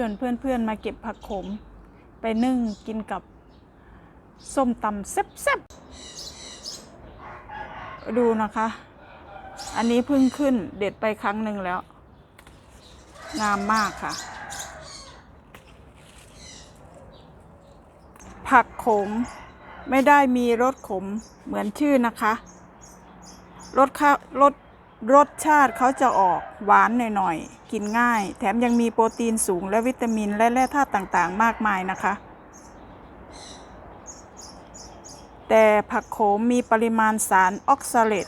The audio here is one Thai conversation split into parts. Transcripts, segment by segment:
ชวนเพื่อนๆมาเก็บผักขม ไปนึ่งกินกับส้มตำแซ่บๆ ดูนะคะ อันนี้เพิ่งขึ้นเด็ดไปครั้งหนึ่งแล้ว งามมากค่ะ ผักขมไม่ได้มีรสขมเหมือนชื่อนะคะ รสข้ารส รสชาติเขาจะออกหวานหน่อยๆ กินง่าย แถมยังมีโปรตีนสูงและวิตามินและแร่ธาตุต่างๆ มากมายนะคะ แต่ผักโขมมีปริมาณสารออกซาเลต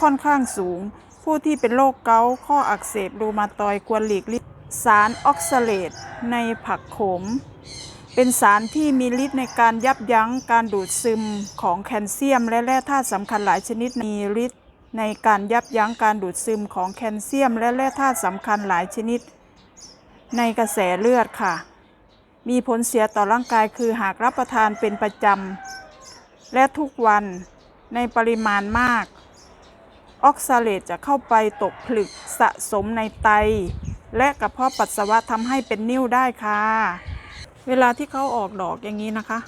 ค่อนข้างสูง ผู้ที่เป็นโรคเกาต์ข้ออักเสบรูมาตอยควรหลีกเลี่ยงสารออกซาเลตในผักโขม เป็นสารที่มีฤทธิ์ในการยับยั้งการดูดซึมของแคลเซียม และแร่ธาตุสำคัญหลายชนิดมีฤทธิ์ ในการยับยั้งการดูดซึมของแคลเซียม และแร่ธาตุสำคัญหลายชนิด ในกระแสเลือดค่ะ มีผลเสียต่อร่างกายคือหากรับประทานเป็นประจำ และทุกวันในปริมาณมาก ออกซาเลตจะเข้าไปตกผลึกสะสมในไต และกระเพาะปัสสาวะทำให้เป็นนิ่วได้ค่ะ เวลาที่เขาออกดอกอย่างนี้นะคะ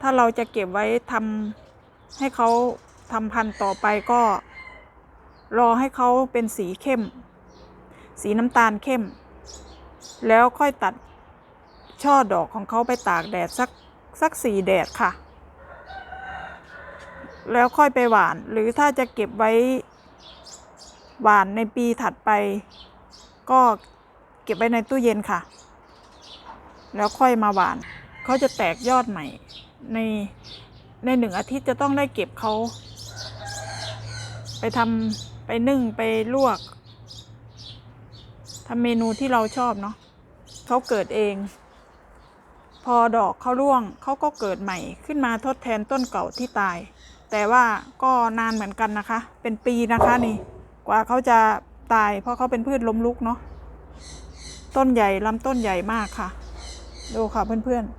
ถ้าเราจะเก็บไว้ทำให้เขาทำพันธุ์ต่อไปก็ รอให้เขาเป็นสีเข้ม สีน้ำตาลเข้ม แล้วค่อยตัดช่อดอกของเขาไปตากแดดสักสักสี่แดดค่ะ แล้วค่อยไปหวาน หรือถ้าจะเก็บไว้ หวานในปีถัดไป ก็เก็บไว้ในตู้เย็นค่ะ แล้วค่อยมาหวาน เขาจะแตกยอดใหม่ ในในหนึ่งอาทิตย์จะต้องได้เก็บเขาไปทำ ไปนึ่งไปลวกทำเมนูที่เราชอบเนาะเขาเกิดเอง พอดอกเขาร่วงเขาก็เกิดใหม่ขึ้นมาทดแทนต้นเก่าที่ตาย แต่ว่าก็นานเหมือนกันนะคะ เป็นปีนะคะนี่ กว่าเขาจะตาย เพราะเขาเป็นพืชล้มลุกเนาะต้นใหญ่ลำต้นใหญ่มากค่ะ ดูค่ะเพื่อนๆ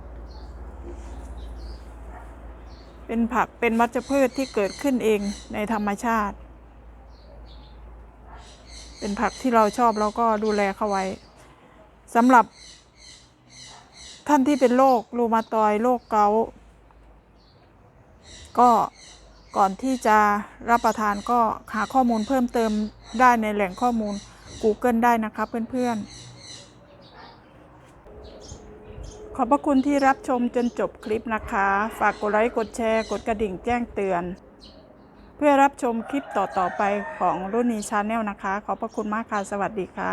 เป็นผักเป็นวัชพืชที่เกิดขึ้นเองในธรรมชาติ เป็นผักที่เราชอบเราก็ดูแลเขาไว้สำหรับ ท่านที่เป็นโรครูมาตอยโรคเกาต์ก็ก่อนที่จะรับประทานก็หาข้อมูลเพิ่มเติมได้ในแหล่งข้อมูล Google ได้นะคะเพื่อนๆ ขอบพระคุณที่รับชมจนจบคลิปนะคะ ฝากกดไลค์ กดแชร์ กดกระดิ่งแจ้งเตือน พื่อรับชมคลิปต่อๆไปของรุ่นนี้ชาแนลนะคะ ขอบพระคุณมากค่ะ สวัสดีค่ะ